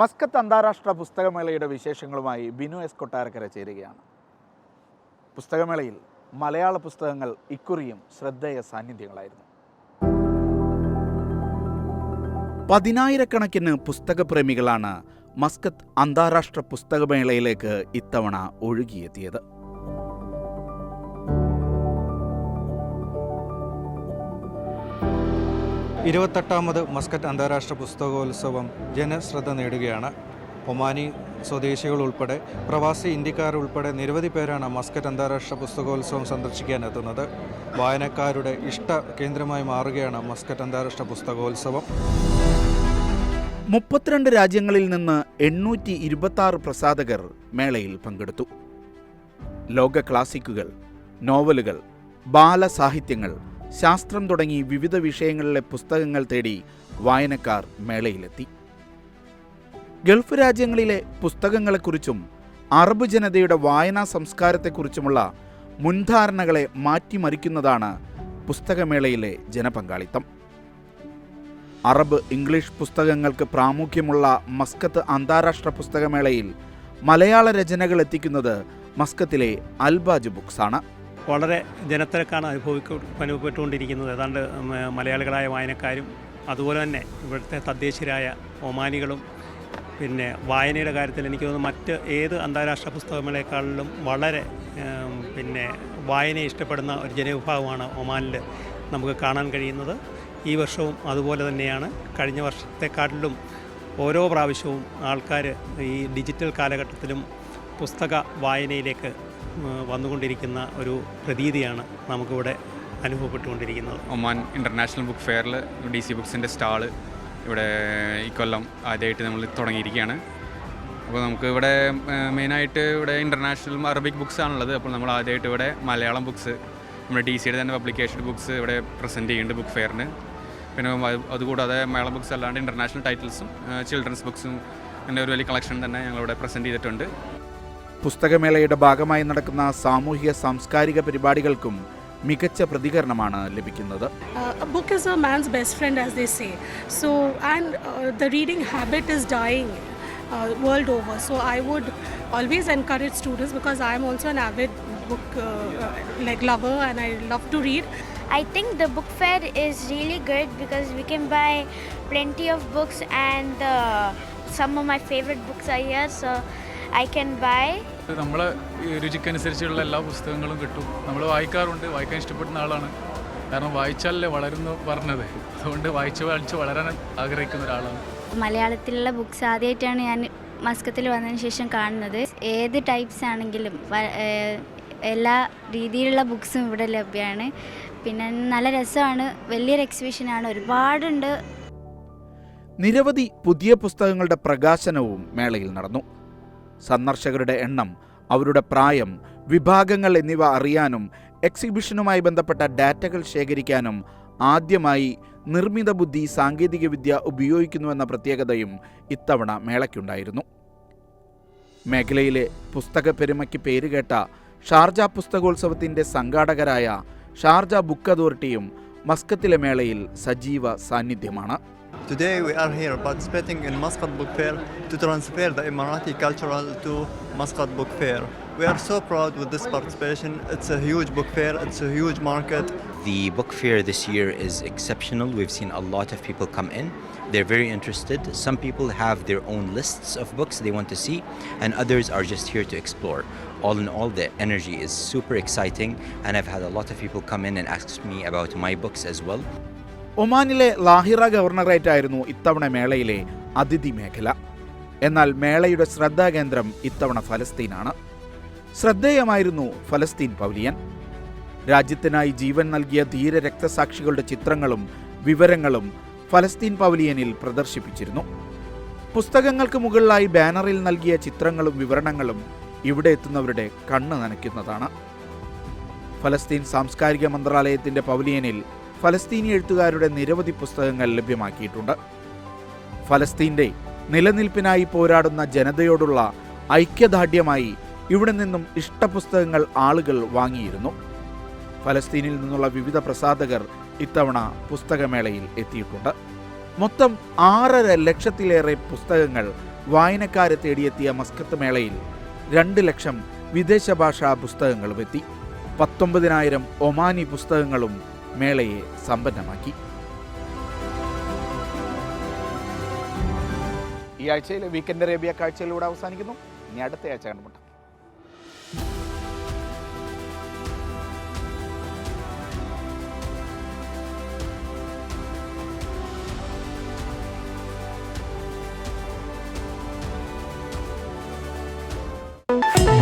Muscat അന്താരാഷ്ട്ര പുസ്തകമേളയുടെ വിശേഷങ്ങളുമായി Binu S Kottarakkara ചേരുകയാണ്. പുസ്തകമേളയിൽ മലയാള പുസ്തകങ്ങൾ ഇക്കുറിയും ശ്രദ്ധേയ സാന്നിധ്യങ്ങളായിരുന്നു. പതിനായിരക്കണക്കിന് പുസ്തകപ്രേമികളാണ് മസ്കത്ത് അന്താരാഷ്ട്ര പുസ്തകമേളയിലേക്ക് ഇത്തവണ ഒഴുകിയെത്തിയത്. ഇരുപത്തെട്ടാമത് മസ്കറ്റ് അന്താരാഷ്ട്ര പുസ്തകോത്സവം ജനശ്രദ്ധ നേടുകയാണ്. ഒമാനി സ്വദേശികൾ ഉൾപ്പെടെ പ്രവാസി ഇന്ത്യക്കാർ ഉൾപ്പെടെ നിരവധി പേരാണ് മസ്കറ്റ് അന്താരാഷ്ട്ര പുസ്തകോത്സവം സന്ദർശിക്കാൻ എത്തുന്നത്. വായനക്കാരുടെ ഇഷ്ട കേന്ദ്രമായി മാറുകയാണ് മസ്കറ്റ് അന്താരാഷ്ട്ര പുസ്തകോത്സവം. മുപ്പത്തിരണ്ട് രാജ്യങ്ങളിൽ നിന്ന് എണ്ണൂറ്റി ഇരുപത്തി പ്രസാധകർ മേളയിൽ പങ്കെടുത്തു. ലോക ക്ലാസിക്കുകൾ നോവലുകൾ ബാലസാഹിത്യങ്ങൾ ശാസ്ത്രം തുടങ്ങി വിവിധ വിഷയങ്ങളിലെ പുസ്തകങ്ങൾ തേടി വായനക്കാർ മേളയിലെത്തി. ഗൾഫ് രാജ്യങ്ങളിലെ പുസ്തകങ്ങളെക്കുറിച്ചും അറബ് ജനതയുടെ വായനാ സംസ്കാരത്തെക്കുറിച്ചുമുള്ള മുൻധാരണകളെ മാറ്റിമറിക്കുന്നതാണ് പുസ്തകമേളയിലെ ജനപങ്കാളിത്തം. അറബ് ഇംഗ്ലീഷ് പുസ്തകങ്ങൾക്ക് പ്രാമുഖ്യമുള്ള മസ്കത്ത് അന്താരാഷ്ട്ര പുസ്തകമേളയിൽ മലയാള രചനകൾ എത്തിക്കുന്നത് മസ്കത്തിലെ അൽബാജ് ബുക്സ് ആണ് വളരെ ജനത്തിരക്കാണ് അനുഭവിക്ക അനുഭവപ്പെട്ടുകൊണ്ടിരിക്കുന്നത്. ഏതാണ്ട് മലയാളികളായ വായനക്കാരും അതുപോലെ തന്നെ ഇവിടുത്തെ തദ്ദേശീയരായ ഒമാനികളും പിന്നെ വായനയുടെ കാര്യത്തിൽ എനിക്ക് തോന്നുന്നു മറ്റ് ഏത് അന്താരാഷ്ട്ര പുസ്തകങ്ങളെക്കാളിലും വളരെ പിന്നെ വായനയെ ഇഷ്ടപ്പെടുന്ന ഒരു ജനവിഭാഗമാണ് ഒമാനിൽ നമുക്ക് കാണാൻ കഴിയുന്നത്. ഈ വർഷവും അതുപോലെ തന്നെയാണ്. കഴിഞ്ഞ വർഷത്തെക്കാട്ടിലും ഓരോ പ്രാവശ്യവും ആൾക്കാർ ഈ ഡിജിറ്റൽ കാലഘട്ടത്തിലും പുസ്തക വായനയിലേക്ക് വന്നുകൊണ്ടിരിക്കുന്ന ഒരു പ്രതീതിയാണ് നമുക്കിവിടെ അനുഭവപ്പെട്ടുകൊണ്ടിരിക്കുന്നത്. ഒമാൻ ഇന്റർനാഷണൽ ബുക്ക് ഫെയറിൽ ഡി സി ബുക്സിന്റെ സ്റ്റാൾ ഇവിടെ ഇക്കൊല്ലം ആദ്യമായിട്ട് നമ്മൾ തുടങ്ങിയിരിക്കുകയാണ്. അപ്പോൾ നമുക്ക് ഇവിടെ മെയിനായിട്ട് ഇവിടെ ഇന്റർനാഷണൽ അറബിക് ബുക്സ് ആണുള്ളത്. അപ്പോൾ നമ്മൾ ആദ്യമായിട്ട് ഇവിടെ മലയാളം ബുക്സ് നമ്മുടെ ഡി സിയുടെ തന്നെ പബ്ലിക്കേഷൻ ബുക്സ് ഇവിടെ പ്രസന്റ് ചെയ്യുന്നുണ്ട് ബുക്ക് ഫെയറിന്. പിന്നെ അതുകൂടാതെ മലയാളം ബുക്സ് അല്ലാണ്ട് ഇന്റർനാഷണൽ ടൈറ്റിൽസും ചിൽഡ്രൻസ് ബുക്സും അങ്ങനെ ഒരു വലിയ കളക്ഷൻ തന്നെ ഞങ്ങളിവിടെ പ്രസന്റ് ചെയ്തിട്ടുണ്ട്. പുസ്തകമേളയുടെ ഭാഗമായി നടക്കുന്ന സാമൂഹിക സാംസ്കാരിക പരിപാടികൾക്കും മികച്ച പ്രതികരണമാണ് ലഭിക്കുന്നത് Uh, is a man's best friend, as they say. So, and uh, the reading habit is dying uh, world over. So, I would always encourage students because I am also an avid book uh, uh, like lover and I love to read. I think the book fair is really good because we can buy plenty of books and uh, some of my favorite books are here so I can buy നമ്മളെ ഈ രുചിക്കനുസരിച്ചുള്ള എല്ലാ പുസ്തകങ്ങളും കിട്ടും. നമ്മൾ വായിക്കാറുണ്ട്. വായിക്കാൻ ഇഷ്ടപ്പെടുന്ന ആളാണ്. കാരണം വായിച്ചാലല്ലേ വളരുന്നു പറഞ്ഞത്. അതുകൊണ്ട് വായിച്ച് വായിച്ച് വളരാൻ ആഗ്രഹിക്കുന്ന ഒരാളാണ്. മലയാളത്തിലുള്ള ബുക്സ് ആദ്യമായിട്ടാണ് ഞാൻ മസ്കത്തിൽ വന്നതിന് ശേഷം കാണുന്നത്. ഏത് ടൈപ്സ് ആണെങ്കിലും എല്ലാ രീതിയിലുള്ള ബുക്സും ഇവിടെ ലഭ്യമാണ് പിന്നെ നല്ല രസമാണ്. വലിയൊരു എക്സിബിഷനാണ് ഒരുപാടുണ്ട്. നിരവധി പുതിയ പുസ്തകങ്ങളുടെ പ്രകാശനവും മേളയിൽ നടന്നു. സന്ദർശകരുടെ എണ്ണം അവരുടെ പ്രായം വിഭാഗങ്ങൾ എന്നിവ അറിയാനും എക്സിബിഷനുമായി ബന്ധപ്പെട്ട ഡാറ്റകൾ ശേഖരിക്കാനും ആദ്യമായി നിർമ്മിത ബുദ്ധി സാങ്കേതികവിദ്യ ഉപയോഗിക്കുന്നുവെന്ന പ്രത്യേകതയും ഇത്തവണ മേളയ്ക്കുണ്ടായിരുന്നു. മേഖലയിലെ പുസ്തക പെരുമയ്ക്ക് പേരുകേട്ട ഷാർജ പുസ്തകോത്സവത്തിന്റെ സംഘാടകരായ ഷാർജ ബുക്ക് അതോറിറ്റിയും മസ്കത്തിലെ മേളയിൽ സജീവ സാന്നിധ്യമാണ്. Today we are here participating in Muscat Book Fair to transfer the Emirati cultural to Muscat Book Fair. We are so proud with this participation. It's a huge book fair, it's a huge market. The book fair this year is exceptional. We've seen a lot of people come in. They're very interested. Some people have their own lists of books they want to see, and others are just here to explore. All in all, the energy is super exciting, and I've had a lot of people come in and ask me about my books as well. ഒമാനിലെ ലാഹിറ ഗവർണറേറ്റായിരുന്നു ഇത്തവണ മേളയിലെ അതിഥി മേഖല. എന്നാൽ മേളയുടെ ശ്രദ്ധാകേന്ദ്രം ഇത്തവണ ഫലസ്തീനാണ്. ശ്രദ്ധേയമായിരുന്നു ഫലസ്തീൻ pavilion രാജ്യത്തിനായി ജീവൻ നൽകിയ ധീര രക്തസാക്ഷികളുടെ ചിത്രങ്ങളും വിവരങ്ങളും ഫലസ്തീൻ പവലിയനിൽ പ്രദർശിപ്പിച്ചിരുന്നു. പുസ്തകങ്ങൾക്ക് മുകളിലായി ബാനറിൽ നൽകിയ ചിത്രങ്ങളും വിവരണങ്ങളും ഇവിടെ എത്തുന്നവരുടെ കണ്ണ് നനയ്ക്കുന്നതാണ്. ഫലസ്തീൻ സാംസ്കാരിക മന്ത്രാലയത്തിന്റെ പവലിയനിൽ ഫലസ്തീനി എഴുത്തുകാരുടെ നിരവധി പുസ്തകങ്ങൾ ലഭ്യമാക്കിയിട്ടുണ്ട്. ഫലസ്തീന്റെ നിലനിൽപ്പിനായി പോരാടുന്ന ജനതയോടുള്ള ഐക്യദാർഢ്യമായി ഇവിടെ നിന്നും ഇഷ്ടപുസ്തകങ്ങൾ ആളുകൾ വാങ്ങിയിരുന്നു. ഫലസ്തീനിൽ നിന്നുള്ള വിവിധ പ്രസാധകർ ഇത്തവണ പുസ്തകമേളയിൽ എത്തിയിട്ടുണ്ട്. മൊത്തം ആറര ലക്ഷത്തിലേറെ പുസ്തകങ്ങൾ വായനക്കാരെ തേടിയെത്തിയ മസ്കത്ത് മേളയിൽ രണ്ട് ലക്ഷം വിദേശ ഭാഷാ പുസ്തകങ്ങളും എത്തി. പത്തൊമ്പതിനായിരം ഒമാനി പുസ്തകങ്ങളും മേളയെ സമ്പന്നമാക്കി. ഈ ആഴ്ചയിലെ വീക്കെൻഡ് അറേബ്യ കാഴ്ചയിലൂടെ അവസാനിക്കുന്നു. ഇനി അടുത്ത ആഴ്ച കണ്ടുമുട്ടാം. Thank